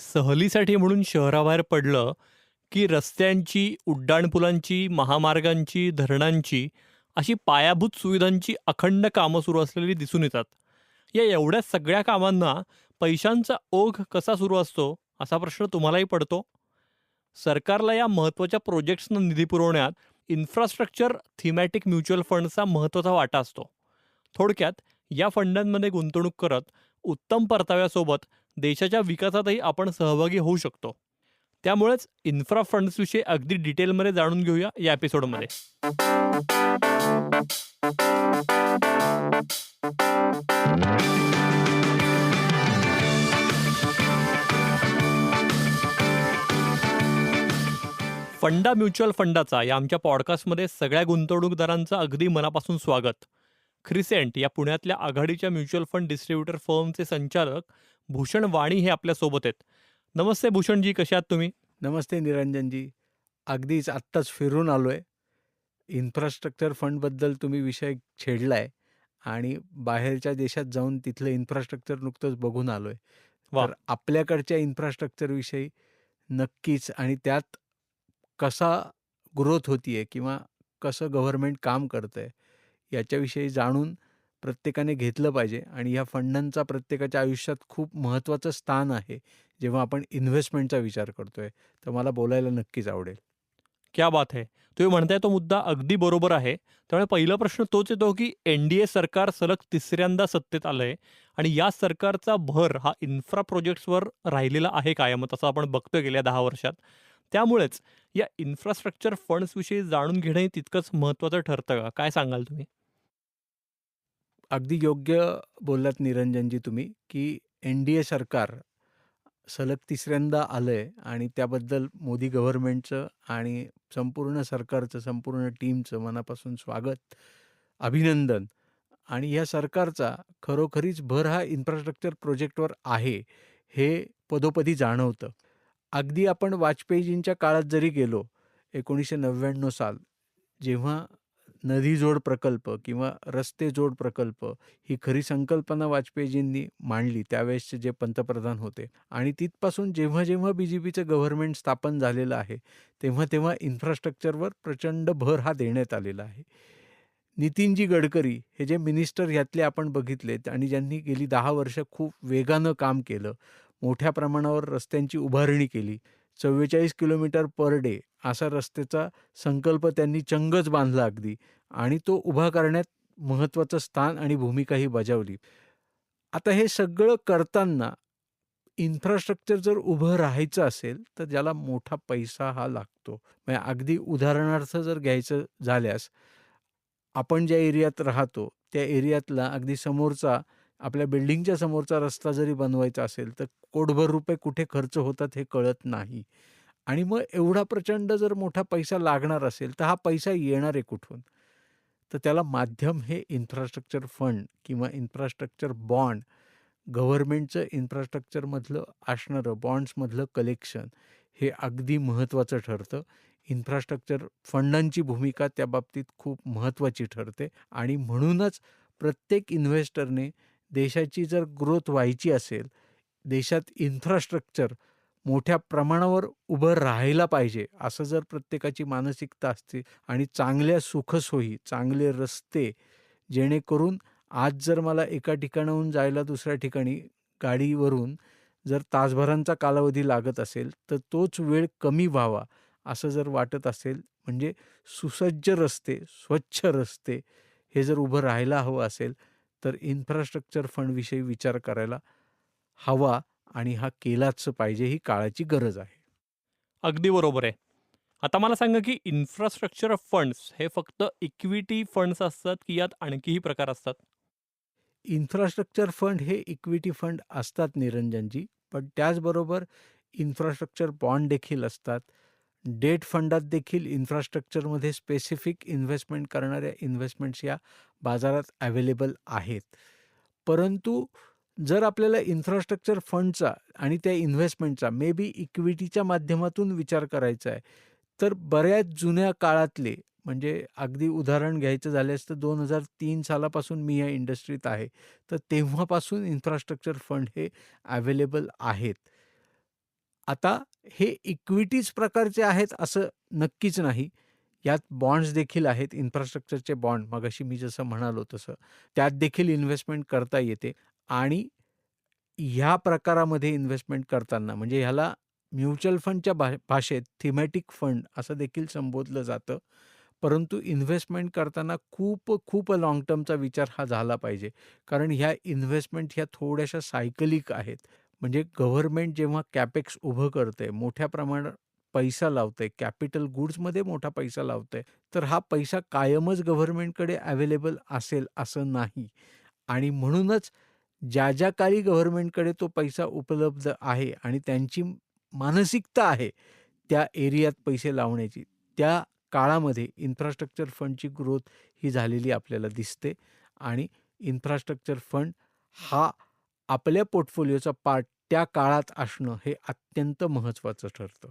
सहलीसाठी म्हणून शहराबाहेर पडलं, की रस्त्यांची, उड्डाणपुलांची, महामार्गांची, धरणांची अशी पायाभूत सुविधांची अखंड कामं सुरू असलेली दिसून येतात. या एवढ्या सगळ्या कामांना पैशांचा ओघ कसा सुरू असतो, असा प्रश्न तुम्हालाही पडतो? सरकारला या महत्त्वाच्या प्रोजेक्ट्सना निधी पुरवण्यात इन्फ्रास्ट्रक्चर थीमॅटिक म्युच्युअल फंडचा महत्त्वाचा वाटा असतो. थोडक्यात या फंडांमध्ये गुंतवणूक करत उत्तम परताव्यासोबत देशाच्या विकासातही आपण सहभागी होऊ शकतो. त्यामुळेच इन्फ्रा फंड्सविषयी अगदी डिटेलमध्ये जाणून घेऊया या एपिसोडमध्ये. फंडा म्युच्युअल फंडाचा या आमच्या पॉडकास्टमध्ये सगळ्या गुंतवणूकदारांचं अगदी मनापासून स्वागत. क्रिसेंट या पुण्यातल्या आघाडीच्या म्युच्युअल फंड डिस्ट्रीब्युटर फर्मचे संचालक भूषण वाणी हे आपल्यासोबत आहेत. नमस्ते भूषणजी, कसे आहात तुम्ही? नमस्ते निरंजनजी. अगदीच आत्ताच फिरून आलोय. इन्फ्रास्ट्रक्चर फंडबद्दल तुम्ही विषय छेडलाय आणि बाहेरच्या देशात जाऊन तिथलं इन्फ्रास्ट्रक्चर नुकतंच बघून आलोय. वाह! तर आपल्याकडच्या इन्फ्रास्ट्रक्चरविषयी नक्कीच आणि त्यात कसा ग्रोथ होतीये किंवा कसं गव्हर्नमेंट काम करतंय, याच्याविषयी जाणून प्रत्येकाने घेतलं पाहिजे आणि ह्या फंडांचा प्रत्येकाच्या आयुष्यात खूप महत्त्वाचं स्थान आहे, जेव्हा आपण इन्व्हेस्टमेंटचा विचार करतोय. तर मला बोलायला नक्कीच आवडेल. क्या बात है! तुम्ही म्हणताय तो मुद्दा अगदी बरोबर आहे. त्यामुळे पहिला प्रश्न तोच येतो, की एन-डी-ए सरकार सलग तिसऱ्यांदा सत्तेत आलंय आणि या सरकारचा भर हा इन्फ्रा प्रोजेक्ट्सवर राहिलेला आहे कायम तसं आपण बघतोय गेल्या दहा वर्षात. त्यामुळेच या इन्फ्रास्ट्रक्चर फंड्सविषयी जाणून घेणंही तितकंच महत्त्वाचं ठरतं का? काय सांगाल तुम्ही? अगदी योग्य बोललात निरंजनजी तुम्ही, की एन-डी-ए सरकार सलग तिसऱ्यांदा आलंय आणि त्याबद्दल मोदी गव्हर्नमेंटचं आणि संपूर्ण सरकारचं, संपूर्ण टीमचं मनापासून स्वागत, अभिनंदन आणि या सरकारचा खरोखरीच भर हा इन्फ्रास्ट्रक्चर प्रोजेक्टवर आहे, हे पदोपदी जाणवतं. अगदी आपण वाजपेयीजींच्या काळात जरी गेलो, 1999 साल, जेव्हा नदी जोड प्रकल्प किंवा रस्ते जोड प्रकल्प ही खरी संकल्पना वाजपेयीजींनी मांडली, त्यावेळेसचे जे पंतप्रधान होते आणि तिथपासून जेव्हा-जेव्हा बी-जे-पीचं गव्हर्नमेंट स्थापन झालेलं आहे, तेव्हा-तेव्हा इन्फ्रास्ट्रक्चरवर प्रचंड भर हा देण्यात आलेला आहे. नितीनजी गडकरी हे जे मिनिस्टर ह्यातले आपण बघितलेत आणि ज्यांनी गेली दहा वर्ष खूप वेगानं काम केलं, मोठ्या प्रमाणावर रस्त्यांची उभारणी केली. 44 किलोमीटर पर डे असा रस्त्याचा संकल्प त्यांनी चंगच बांधला अगदी आणि तो उभा करण्यात महत्त्वाचं स्थान आणि भूमिकाही बजावली. आता हे सगळं करताना इन्फ्रास्ट्रक्चर जर उभं राहायचं असेल, तर ज्याला मोठा पैसा हा लागतो. म्हणजे अगदी उदाहरणार्थ जर घ्यायचं झाल्यास, आपण ज्या एरियात राहतो, त्या एरियातला अगदी समोरचा आपल्या बिल्डिंगच्या समोरचा रस्ता जरी बनवायचा असेल, तर कोटभर रुपये कुठे खर्च होतात हे कळत नाही आणि मग एवढा प्रचंड जर मोठा पैसा लागणार असेल, तर हा पैसा येणार आहे कुठून? तर त्याला माध्यम हे इन्फ्रास्ट्रक्चर फंड किंवा इन्फ्रास्ट्रक्चर बॉन्ड, गव्हर्नमेंटचं इन्फ्रास्ट्रक्चरमधलं असणारं बॉन्ड्समधलं कलेक्शन हे अगदी महत्त्वाचं ठरतं. इन्फ्रास्ट्रक्चर फंडांची भूमिका त्या बाबतीत खूप महत्त्वाची ठरते आणि म्हणूनच प्रत्येक इन्व्हेस्टरने देशाची जर ग्रोथ व्हायची असेल, देशात इन्फ्रास्ट्रक्चर मोठ्या प्रमाणावर उभं राहायला पाहिजे, असं जर प्रत्येकाची मानसिकता असते आणि चांगल्या सुखसोयी, चांगले रस्ते, जेणेकरून आज जर मला एका ठिकाणाहून जायला दुसऱ्या ठिकाणी गाडीवरून जर तासभरांचा कालावधी लागत असेल, तर तोच वेळ कमी व्हावा, असं जर वाटत असेल, म्हणजे सुसज्ज रस्ते, स्वच्छ रस्ते हे जर उभं राहायला हवं असेल, तर इन्फ्रास्ट्रक्चर फंडविषयी विचार करायला हवा. आणि हा केलाच पाहिजे, ही काळाची गरज आहे. अगदी बरोबर आहे. आता मला सांगा, की इन्फ्रास्ट्रक्चर फंड्स हे फक्त इक्विटी फंड्स असतात, की यात आणखीही प्रकार असतात? इन्फ्रास्ट्रक्चर फंड हे इक्विटी फंड असतात निरंजनजी, पण त्याचबरोबर इन्फ्रास्ट्रक्चर बॉन्ड देखील असतात. डेट फंडात देखील इन्फ्रास्ट्रक्चरमध्ये स्पेसिफिक इन्व्हेस्टमेंट करणाऱ्या इन्व्हेस्टमेंट्स या बाजारात अवेलेबल आहेत. परंतु जर आपल्याला इन्फ्रास्ट्रक्चर फंडचा आणि त्या इन्व्हेस्टमेंटचा मे बी इक्विटीच्या माध्यमातून विचार करायचा आहे, तर बऱ्याच जुन्या काळातले म्हणजे अगदी उदाहरण घ्यायचं झाल्यास तर 2003 सालापासून मी या इंडस्ट्रीत आहे. तर तेव्हापासून इन्फ्रास्ट्रक्चर फंड हे अवेलेबल आहेत. आता हे इक्विटीज प्रकारचे आहेत असं नक्कीच नाही. यात बॉन्ड्स देखील आहेत. इन्फ्रास्ट्रक्चरचे बॉन्ड मगाशी मी जसं म्हणालो तसं. त्यात देखील इन्व्हेस्टमेंट करता येते आणि ह्या प्रकारामध्ये इन्व्हेस्टमेंट करताना म्हणजे ह्याला म्युच्युअल फंडच्या भा भाषेत थीमॅटिक फंड असं देखील संबोधलं जातं. परंतु इन्व्हेस्टमेंट करताना खूप, खूप लाँग टर्मचा विचार हा झाला पाहिजे. कारण ह्या इन्व्हेस्टमेंट ह्या थोड्याशा सायकलिक आहेत. म्हणजे गव्हर्नमेंट जेव्हा कॅपेक्स उभं करते मोठ्या प्रमाणात पैसा लावते कॅपिटल गुड्समध्ये मोठा पैसा लावते तर हा पैसा कायमच गव्हर्नमेंटकडे अवेलेबल असेल असं नाही. आणि म्हणूनच ज्या, ज्या काळी गव्हर्नमेंटकडे तो पैसा उपलब्ध आहे आणि त्यांची मानसिकता आहे त्या एरियात पैसे लावण्याची, त्या काळामध्ये इन्फ्रास्ट्रक्चर फंडची ग्रोथ ही झालेली आपल्याला दिसते आणि इन्फ्रास्ट्रक्चर फंड हा आपल्या पोर्टफोलिओचा पार्ट त्या काळात असणं हे अत्यंत महत्त्वाचं ठरतं.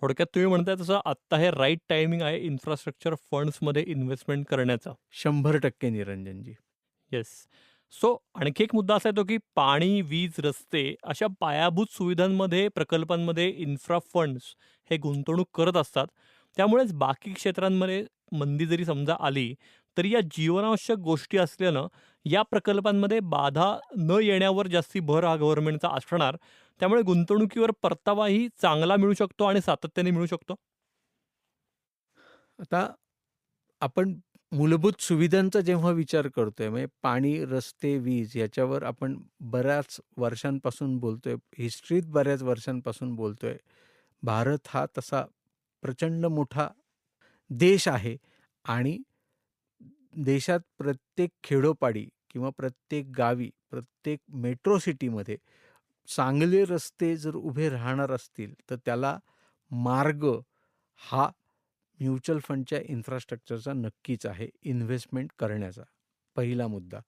थोडक्यात तुम्ही म्हणताय तसं आत्ता हे राइट टायमिंग आहे इन्फ्रास्ट्रक्चर फंड्समध्ये इन्व्हेस्टमेंट करण्याचा. 100% निरंजनजी. येस. सो आणखी एक मुद्दा असा येतो, की पाणी, वीज, रस्ते अशा पायाभूत सुविधांमध्ये, प्रकल्पांमध्ये इन्फ्रा फंड्स हे गुंतवणूक करत असतात. त्यामुळेच बाकी क्षेत्रांमध्ये मंदी जरी समजा आली, तरी या जीवनावश्यक गोष्टी असल्यानं या प्रकल्पांमध्ये बाधा न येण्यावर जास्ती भर हा गव्हर्नमेंटचा असणार. त्यामुळे गुंतवणुकीवर परतावाही चांगला मिळू शकतो आणि सातत्याने मिळू शकतो. आता आपण मूलभूत सुविधांचा जेव्हा विचार करतोय, म्हणजे पाणी, रस्ते, वीज याच्यावर आपण बऱ्याच वर्षांपासून बोलतोय. हिस्ट्रीत बऱ्याच वर्षांपासून बोलतोय. भारत हा तसा प्रचंड मोठा देश आहे आणि देशात प्रत्येक खेडोपाडी किंवा प्रत्येक गावी, प्रत्येक मेट्रो सिटीमध्ये चांगले रस्ते जर उभे राहणार असतील, तर त्याला मार्ग हा म्युच्युअल फंडच्या इन्फ्रास्ट्रक्चरचा नक्कीच आहे, इन्व्हेस्टमेंट करण्याचा. पहिला मुद्दा.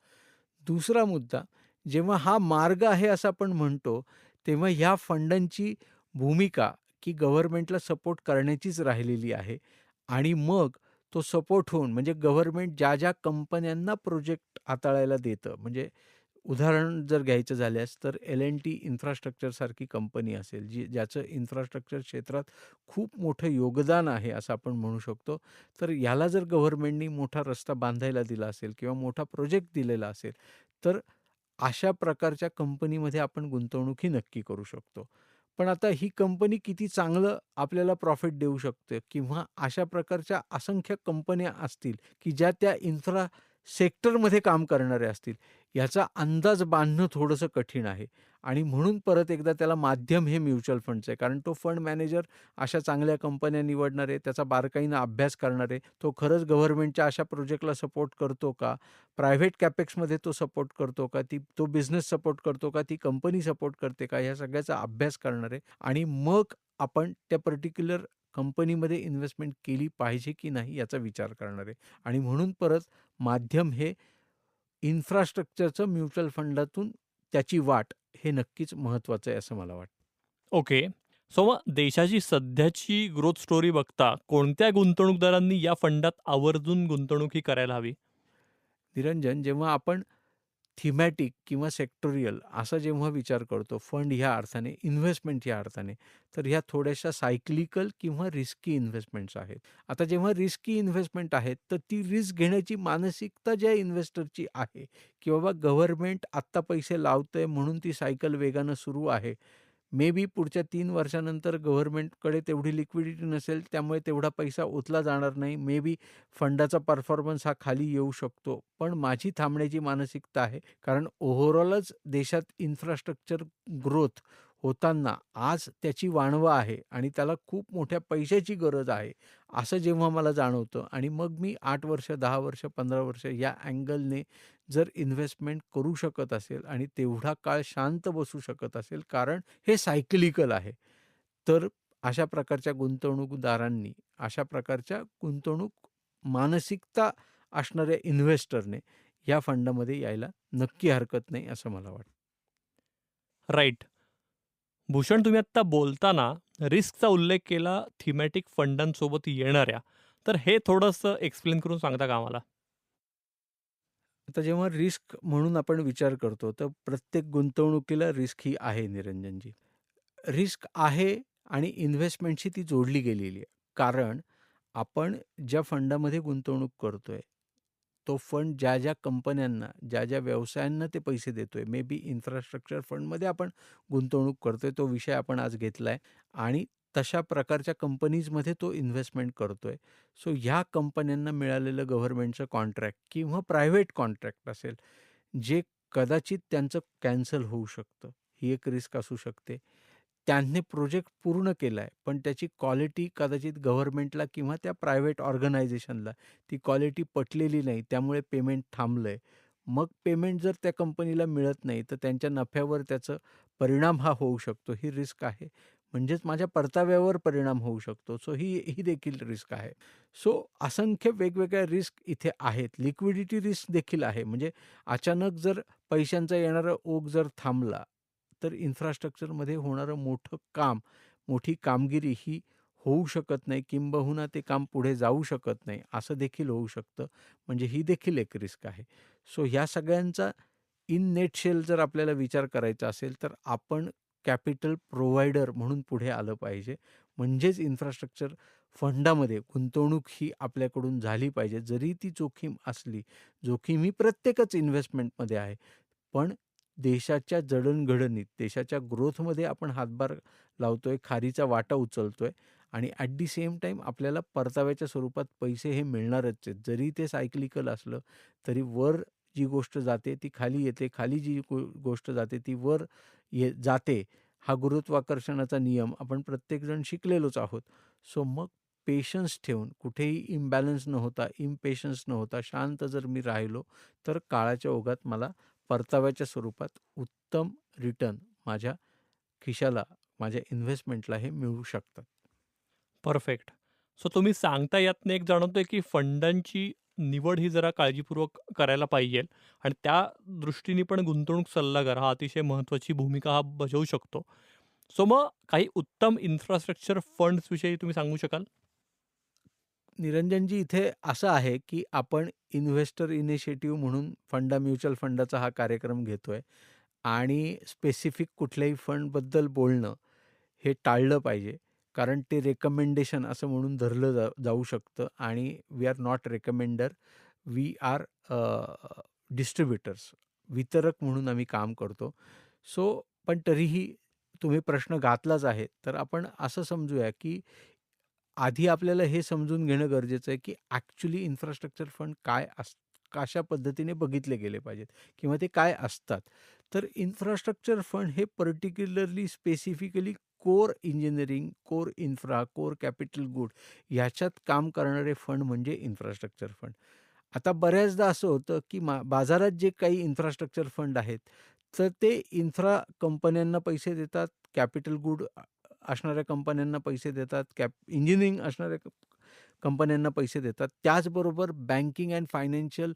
दुसरा मुद्दा, जेव्हा हा मार्ग आहे असं आपण म्हणतो, तेव्हा ह्या फंडांची भूमिका की गव्हर्नमेंटला सपोर्ट करण्याचीच राहिलेली आहे आणि मग तो सपोर्ट होऊन म्हणजे गव्हर्नमेंट ज्या, ज्या कंपन्यांना प्रोजेक्ट हाताळायला देतं, म्हणजे उदाहरण जर घ्यायचं झाल्यास तर एल-एन-टी इन्फ्रास्ट्रक्चरसारखी कंपनी असेल, जी ज्याचं इन्फ्रास्ट्रक्चर क्षेत्रात खूप मोठं योगदान आहे असं आपण म्हणू शकतो. तर ह्याला जर गव्हर्नमेंटनी मोठा रस्ता बांधायला दिला असेल किंवा मोठा प्रोजेक्ट दिलेला असेल, तर अशा प्रकारच्या कंपनीमध्ये आपण गुंतवणूक ही नक्की करू शकतो. पण आता ही कंपनी किती चांगलं आपल्याला प्रॉफिट देऊ शकते किंवा अशा प्रकारच्या असंख्य कंपन्या असतील, की ज्या त्या इन्फ्रा सेक्टरमध्ये काम करणारे असतील, याचा अंदाज बांधणं थोडंसं कठीण आहे आणि म्हणून परत एकदा त्याला माध्यम हे म्युच्युअल फंडचं आहे. कारण तो फंड मॅनेजर अशा चांगल्या कंपन्या निवडणार आहे, त्याचा बारकाईनं अभ्यास करणार आहे. तो खरंच गव्हर्नमेंटच्या अशा प्रोजेक्टला सपोर्ट करतो का? प्रायव्हेट कॅपेक्समध्ये तो सपोर्ट करतो का? ती तो बिझनेस सपोर्ट करतो का? ती कंपनी सपोर्ट करते का? ह्या सगळ्याचा अभ्यास करणार आहे आणि मग आपण त्या पर्टिक्युलर कंपनीमध्ये इन्व्हेस्टमेंट केली पाहिजे की नाही याचा विचार करणार आहे आणि म्हणून परत माध्यम हे इन्फ्रास्ट्रक्चरचं म्युच्युअल फंडातून त्याची वाट हे नक्कीच महत्त्वाचं आहे असं मला वाटतं. ओके. सो मग देशाची सध्याची ग्रोथ स्टोरी बघता कोणत्या गुंतवणूकदारांनी या फंडात आवर्जून गुंतवणूक ही करायला हवी? निरंजन, जेव्हा आपण थीमॅटिक किंवा सेक्टोरियल असा जेव्हा विचार करतो फंड ह्या अर्थाने, इन्व्हेस्टमेंट ह्या अर्थाने, तर ह्या थोड्याशा सायक्लिकल किंवा रिस्की इन्व्हेस्टमेंट्स आहेत. आता जेव्हा रिस्की इन्व्हेस्टमेंट आहेत, तर ती रिस्क घेण्याची मानसिकता ज्या इन्व्हेस्टरची आहे, की बाबा गव्हर्नमेंट आत्ता पैसे लावतंय म्हणून ती सायकल वेगानं सुरू आहे. मे बी पुढच्या तीन वर्षानंतर गव्हर्नमेंटकडे तेवढी लिक्विडिटी नसेल, त्यामुळे तेवढा पैसा ओतला जाणार नाही. मे बी फंडाचा परफॉर्मन्स हा खाली येऊ शकतो. पण माझी थांबण्याची मानसिकता आहे. कारण ओव्हरऑलच देशात इन्फ्रास्ट्रक्चर ग्रोथ होताना आज त्याची वाणवा आहे आणि त्याला खूप मोठ्या पैशाची गरज आहे, असं जेव्हा मला जाणवतं आणि मग मी आठ वर्ष, दहा वर्ष, 15 वर्ष या अँगलने जर इन्व्हेस्टमेंट करू शकत असेल आणि तेवढा काळ शांत बसू शकत असेल, कारण हे सायक्लिकल आहे. तर अशा प्रकारच्या गुंतवणूकदारांनी, अशा प्रकारच्या गुंतवणूक मानसिकता असणाऱ्या इन्व्हेस्टरने या फंडामध्ये यायला नक्की हरकत नाही असं मला वाटतं. राईट भूषण तुम्ही आत्ता बोलताना रिस्कचा उल्लेख केला थीमॅटिक फंडांसोबत येणाऱ्या. तर हे थोडंसं एक्सप्लेन करून सांगता का आम्हाला? आता जेव्हा रिस्क म्हणून आपण विचार करतो, तर प्रत्येक गुंतवणुकीला रिस्क ही आहे निरंजनजी. रिस्क आहे आणि इन्व्हेस्टमेंटशी ती जोडली गेलेली आहे. कारण आपण ज्या फंडामध्ये गुंतवणूक करतोय, तो फंड ज्या-ज्या कंपन्यांना, ज्या-ज्या व्यवसायांना ते पैसे देतोय, मे बी इन्फ्रास्ट्रक्चर फंडमध्ये आपण गुंतवणूक करतोय, तो विषय आपण आज घेतलाय आणि तशा प्रकारच्या कंपनीजमध्ये तो इन्व्हेस्टमेंट करतोय. सो ह्या कंपन्यांना मिळालेलं गव्हर्नमेंटचं कॉन्ट्रॅक्ट किंवा प्रायव्हेट कॉन्ट्रॅक्ट असेल, जे कदाचित त्यांचं कॅन्सल होऊ शकतं. ही एक रिस्क असू शकते. त्यांनी प्रोजेक्ट पूर्ण केला आहे पण त्याची क्वालिटी कदाचित गव्हर्नमेंटला किंवा त्या प्रायव्हेट ऑर्गनायझेशनला ती क्वालिटी पटलेली नाही, त्यामुळे पेमेंट थांबलं आहे मग पेमेंट जर त्या कंपनीला मिळत नाही, तर त्यांच्या नफ्यावर त्याचा परिणाम हा होऊ शकतो. ही रिस्क आहे. म्हणजेच माझ्या परताव्यावर परिणाम होऊ शकतो. सो ही ही देखील रिस्क आहे. सो असंख्य वेगवेगळ्या रिस्क इथे आहेत. लिक्विडिटी रिस्क देखील आहे. म्हणजे अचानक जर पैशांचा येणारा ओघ जर थांबला, तर इन्फ्रास्ट्रक्चरमध्ये होणारं मोठं काम, मोठी कामगिरी ही होऊ शकत नाही. किंबहुना ते काम पुढे जाऊ शकत नाही, असं देखील होऊ शकतं. म्हणजे ही देखील एक रिस्क आहे. सो ह्या सगळ्यांचा इन नेटशेल जर आपल्याला विचार करायचा असेल, तर आपण कॅपिटल प्रोव्हायडर म्हणून पुढे आलं पाहिजे. म्हणजेच इन्फ्रास्ट्रक्चर फंडामध्ये गुंतवणूक ही आपल्याकडून झाली पाहिजे. जरी ती जोखीम असली, जोखीम ही प्रत्येकच इन्व्हेस्टमेंटमध्ये आहे. पण देशाच्या जडणघडणीत, देशाच्या ग्रोथमध्ये आपण हातभार लावतोय, खारीचा वाटा उचलतोय आणि ॲट दी सेम टाईम आपल्याला परताव्याच्या स्वरूपात पैसे हे मिळणारच आहेत. जरी ते सायक्लिकल असलं, तरी वर जी गोष्ट जाते ती खाली येते, खाली जी गो गोष्ट जाते ती वर ये जाते. हा गुरुत्वाकर्षणाचा नियम आपण प्रत्येकजण शिकलेलोच आहोत. सो मग पेशन्स ठेवून, कुठेही इम्बॅलन्स न होता, इम्पेशन्स न होता शांत जर मी राहिलो, तर काळाच्या ओघात मला परताव्याच्या स्वरूपात उत्तम रिटर्न माझ्या खिशाला, माझ्या इन्व्हेस्टमेंटला हे मिळू शकतात. परफेक्ट. सो तुम्ही सांगता यातनं एक जाणवतोय की फंडांची निवड ही जरा काळजीपूर्वक करायला पाहिजे आणि त्या दृष्टीने पण गुंतवणूक सल्लागार हा अतिशय महत्त्वाची भूमिका हा बजावू शकतो. सो मग काही उत्तम इन्फ्रास्ट्रक्चर फंड्सविषयी तुम्ही सांगू शकाल? निरंजनजी, इथे असं आहे, की आपण इन्व्हेस्टर इनिशिएटिव्ह म्हणून फंडा म्युच्युअल फंडाचा हा कार्यक्रम घेतोय आणि स्पेसिफिक कुठल्याही फंडबद्दल बोलणं हे टाळलं पाहिजे. कारण ते रेकमेंडेशन असं म्हणून धरलं जा जाऊ शकतं आणि we are not recommender we are distributors वितरक म्हणून आम्ही काम करतो. सो पण तरीही तुम्ही प्रश्न घातलाच आहे. तर आपण असं समजूया, की आधी आपल्याला हे समजून घेणं गरजेचं आहे, की ॲक्च्युली इन्फ्रास्ट्रक्चर फंड काय अस कशा पद्धतीने बघितले गेले पाहिजेत किंवा ते काय असतात. तर इन्फ्रास्ट्रक्चर फंड हे particularly specifically core engineering, core infra, core capital good ह्याच्यात काम करणारे फंड म्हणजे इन्फ्रास्ट्रक्चर फंड. आता बऱ्याचदा असं होतं, की मा बाजारात जे काही इन्फ्रास्ट्रक्चर फंड आहेत, तर ते इन्फ्रा कंपन्यांना पैसे देतात, कॅपिटल गुड असणाऱ्या कंपन्यांना पैसे देतात, कॅप इंजिनिअरिंग असणाऱ्या कंपन्यांना पैसे देतात. त्याचबरोबर बँकिंग अँड फायनान्शियल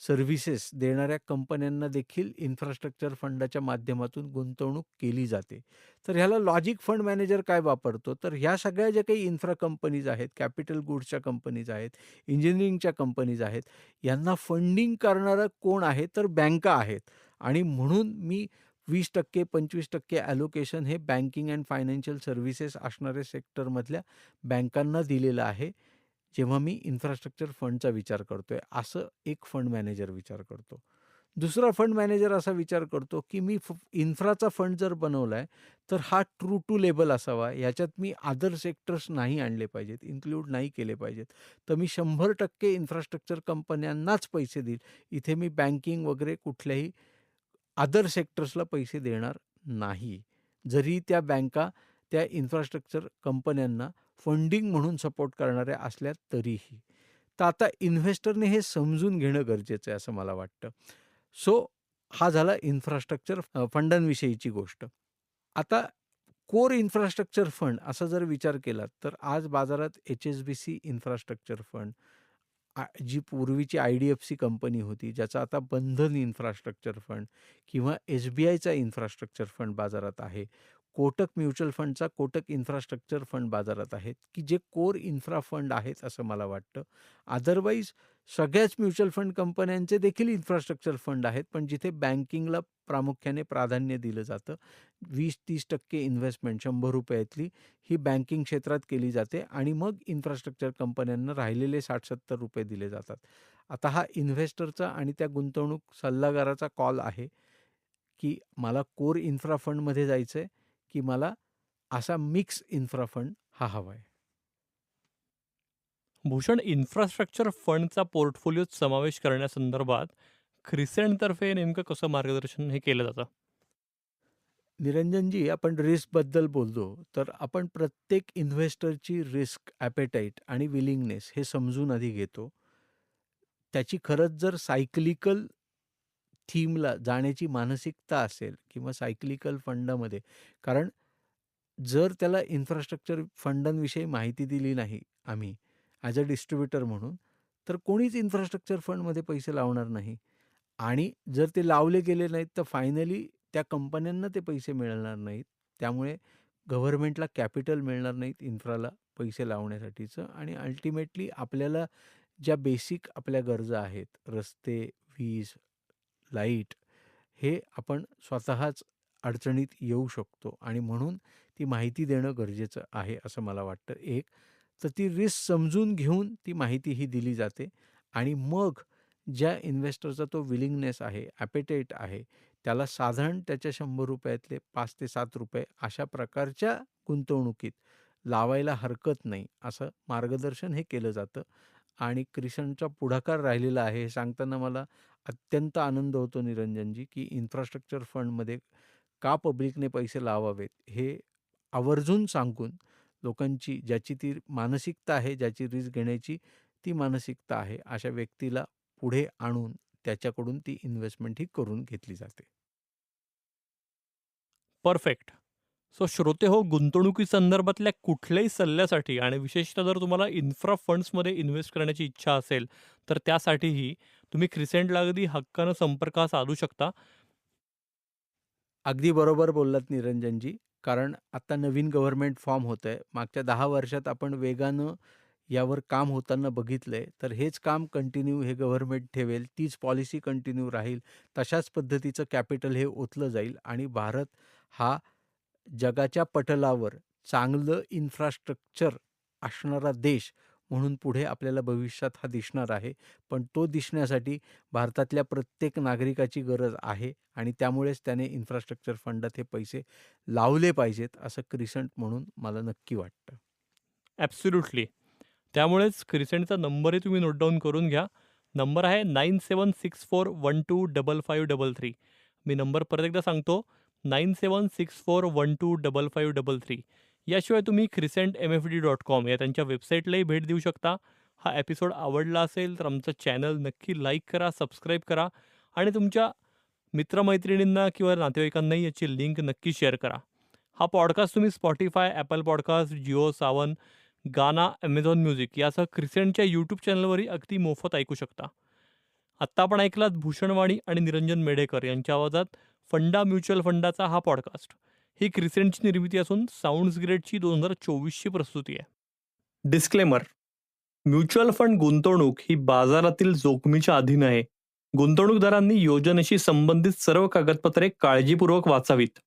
सर्व्हिसेस देणाऱ्या कंपन्यांना देखील इन्फ्रास्ट्रक्चर फंडाच्या माध्यमातून गुंतवणूक केली जाते. तर ह्याला लॉजिक फंड मॅनेजर काय वापरतो, तर ह्या सगळ्या ज्या काही इन्फ्रा कंपनीज आहेत, कॅपिटल गुड्सच्या कंपनीज आहेत, इंजिनिअरिंगच्या कंपनीज आहेत, यांना फंडिंग करणारं कोण आहे, तर बँका आहेत आणि म्हणून मी 20% 25% ॲलोकेशन हे बँकिंग अँड फायनान्शियल सर्व्हिसेस असणाऱ्या सेक्टरमधल्या बँकांना दिलेलं आहे. जेव्हा मी इन्फ्रास्ट्रक्चर फंडचा विचार करतोय, असं एक फंड मॅनेजर विचार करतो. दुसरा फंड मॅनेजर असा विचार करतो, की मी फ इन्फ्राचा फंड जर बनवला आहे तर हा ट्रू टू लेबल असावा. याच्यात मी अदर सेक्टर्स नाही आणले पाहिजेत, इन्क्लूड नाही केले पाहिजेत. तर मी 100% इन्फ्रास्ट्रक्चर कंपन्यांनाच पैसे देईल. इथे मी बँकिंग वगैरे कुठल्याही अदर सेक्टर्सला पैसे देणार नाही. जरी त्या बँका त्या इन्फ्रास्ट्रक्चर कंपन्यांना फंडिंग म्हणून सपोर्ट करणाऱ्या असल्या तरीही. तर आता इन्व्हेस्टरने हे समजून घेणं गरजेचं आहे असं मला वाटतं. सो हा झाला इन्फ्रास्ट्रक्चर फंडांविषयीची गोष्ट. आता कोर इन्फ्रास्ट्रक्चर फंड असा जर विचार केलात, तर आज बाजारात एच-एस-बी-सी इन्फ्रास्ट्रक्चर फंड, जी पूर्वीची आय-डी-एफ-सी कंपनी होती, ज्याचा आता बंधन इन्फ्रास्ट्रक्चर फंड किंवा एस-बी-आयचा इन्फ्रास्ट्रक्चर फंड बाजारात आहे. कोटक म्युच्युअल फंडचा कोटक इन्फ्रास्ट्रक्चर फंड बाजारात आहेत, की जे कोर इन्फ्रा फंड आहेत असं मला वाटतं. अदरवाईज सगळ्याच म्युच्युअल फंड कंपन्यांचे देखील इन्फ्रास्ट्रक्चर फंड आहेत, पण जिथे बँकिंगला प्रामुख्याने प्राधान्य दिलं जातं. 20-30% इन्व्हेस्टमेंट ₹100 ही बँकिंग क्षेत्रात केली जाते आणि मग इन्फ्रास्ट्रक्चर कंपन्यांना राहिलेले ₹60-70 दिले जातात. आता हा इन्व्हेस्टरचा आणि त्या गुंतवणूक सल्लागाराचा कॉल आहे, की मला कोर इन्फ्रा फंडमध्ये जायचं आहे की मला असा मिक्स इन्फ्रा फंड हा हवाय. भूषण इन्फ्रास्ट्रक्चर फंडचा पोर्टफोलिओत समावेश करण्यासंदर्भात क्रिसेंटतर्फे नेमकं कसं मार्गदर्शन हे केलं जातं? निरंजनजी, आपण रिस्कबद्दल बोललो, तर आपण प्रत्येक इन्व्हेस्टरची रिस्क ॲपेटाईट आणि विलिंगनेस हे समजून आधी घेतो. त्याची खरंच जर सायक्लिकल थीमला जाण्याची मानसिकता असेल किंवा सायक्लिकल फंडामध्ये कारण जर त्याला इन्फ्रास्ट्रक्चर फंडांविषयी माहिती दिली नाही आम्ही ॲज अ डिस्ट्रिब्युटर म्हणून, तर कोणीच इन्फ्रास्ट्रक्चर फंडमध्ये पैसे लावणार नाही आणि जर ते लावले गेले नाहीत, तर फायनली त्या कंपन्यांना ते पैसे मिळणार नाहीत. त्यामुळे गव्हर्नमेंटला कॅपिटल मिळणार नाहीत इन्फ्राला पैसे लावण्यासाठीचं आणि अल्टिमेटली आपल्याला ज्या बेसिक आपल्या गरजा आहेत, रस्ते, वीज, लाइट हे आपण स्वतःच अडचणीत येऊ शकतो आणि म्हणून ती माहिती देणं गरजेचं आहे, असं मला वाटतं. एक, तर ती रिस्क समजून घेऊन ती माहिती ही दिली जाते आणि मग ज्या इन्व्हेस्टरचा तो विलिंगनेस आहे, ॲपेटेट आहे, त्याला साधारण त्याच्या ₹100तले ₹5 ते सात रुपये अशा प्रकारच्या गुंतवणुकीत लावायला हरकत नाही, असं मार्गदर्शन हे केलं जातं आणि क्रिशनचा पुढाकार राहिलेला आहे हे सांगताना मला अत्यंत आनंद होतो निरंजनजी, की इन्फ्रास्ट्रक्चर फंडमध्ये का पब्लिकने पैसे लावावेत, हे आवर्जून सांगून लोकांची ज्याची ती मानसिकता आहे, ज्याची रिस्क घेण्याची ती मानसिकता आहे, अशा व्यक्तीला पुढे आणून त्याच्याकडून ती इन्व्हेस्टमेंट ही करून घेतली जाते. परफेक्ट. सो श्रोते हो, गुंतवणुकीसंदर्भातल्या कुठल्याही सल्ल्यासाठी आणि विशेषतः जर तुम्हाला इन्फ्रा फंड्समध्ये इन्व्हेस्ट करण्याची इच्छा असेल, तर त्यासाठीही तुम्ही क्रिसेंटला अगदी हक्कानं संपर्क साधू शकता. अगदी बरोबर बोललात निरंजनजी. कारण आता नवीन गव्हर्नमेंट फॉर्म होतंय. मागच्या दहा वर्षात आपण वेगानं यावर काम होताना बघितलंय. तर हेच काम कंटिन्यू हे गव्हर्नमेंट ठेवेल, तीच पॉलिसी कंटिन्यू राहील. तशाच पद्धतीचं कॅपिटल हे ओतलं जाईल आणि भारत हा जगाच्या पटलावर चांगलं इन्फ्रास्ट्रक्चर असणारा देश म्हणून पुढे आपल्याला भविष्यात हा दिसणार आहे. पण तो दिसण्यासाठी भारतातल्या प्रत्येक नागरिकाची गरज आहे आणि त्यामुळेच त्याने इन्फ्रास्ट्रक्चर फंडात हे पैसे लावले पाहिजेत, असं क्रिसेंट म्हणून मला नक्की वाटतं. ॲब्सुल्युटली त्यामुळेच क्रिसेंटचा नंबरही तुम्ही नोटडाऊन करून घ्या. नंबर आहे 9764125533. मी नंबर परत एकदा सांगतो 9764125533. याशिवाय तुम्ही Crescent M F D dot com या त्यांच्या वेबसाईटलाही भेट देऊ शकता. हा एपिसोड आवडला असेल तर आमचं चॅनल नक्की लाईक करा, सबस्क्राईब करा आणि तुमच्या मित्रमैत्रिणींना किंवा नातेवाईकांनाही याची लिंक नक्की शेअर करा. हा पॉडकास्ट तुम्ही Spotify Apple podcast, Jio Saavn, Gaana, Amazon music यासह क्रिसेंटच्या यूट्यूब चॅनलवरही अगदी मोफत ऐकू शकता. आत्ता आपण ऐकलात भूषणवाणी आणि निरंजन मेढेकर यांच्या आवाजात फंडा म्युच्युअल फंडाचा हा पॉडकास्ट. ही क्रिसेंटची निर्मिती असून साऊंड्स ग्रेडची 2024ची प्रस्तुती आहे. डिस्क्लेमर म्युच्युअल फंड गुंतवणूक ही बाजारातील जोखमीच्या अधीन आहे. गुंतवणूकदारांनी योजनेशी संबंधित सर्व कागदपत्रे काळजीपूर्वक वाचावीत.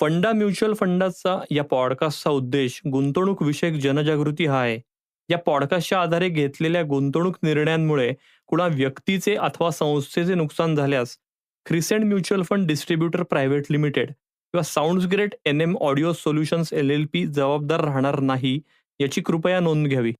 फंडा म्युच्युअल फंडाचा या पॉडकास्टचा उद्देश गुंतवणूक विषयक जनजागृती हा आहे. या पॉडकास्टच्या आधारे घेतलेल्या गुंतवणूक निर्णयांमुळे कुणा व्यक्तीचे अथवा संस्थेचे नुकसान झाल्यास Crescent mutual fund distributor private limited किंवा sound great NM. Audio solutions LLP. जबाबदार राहणार नाही, याची कृपया नोंद घ्यावी.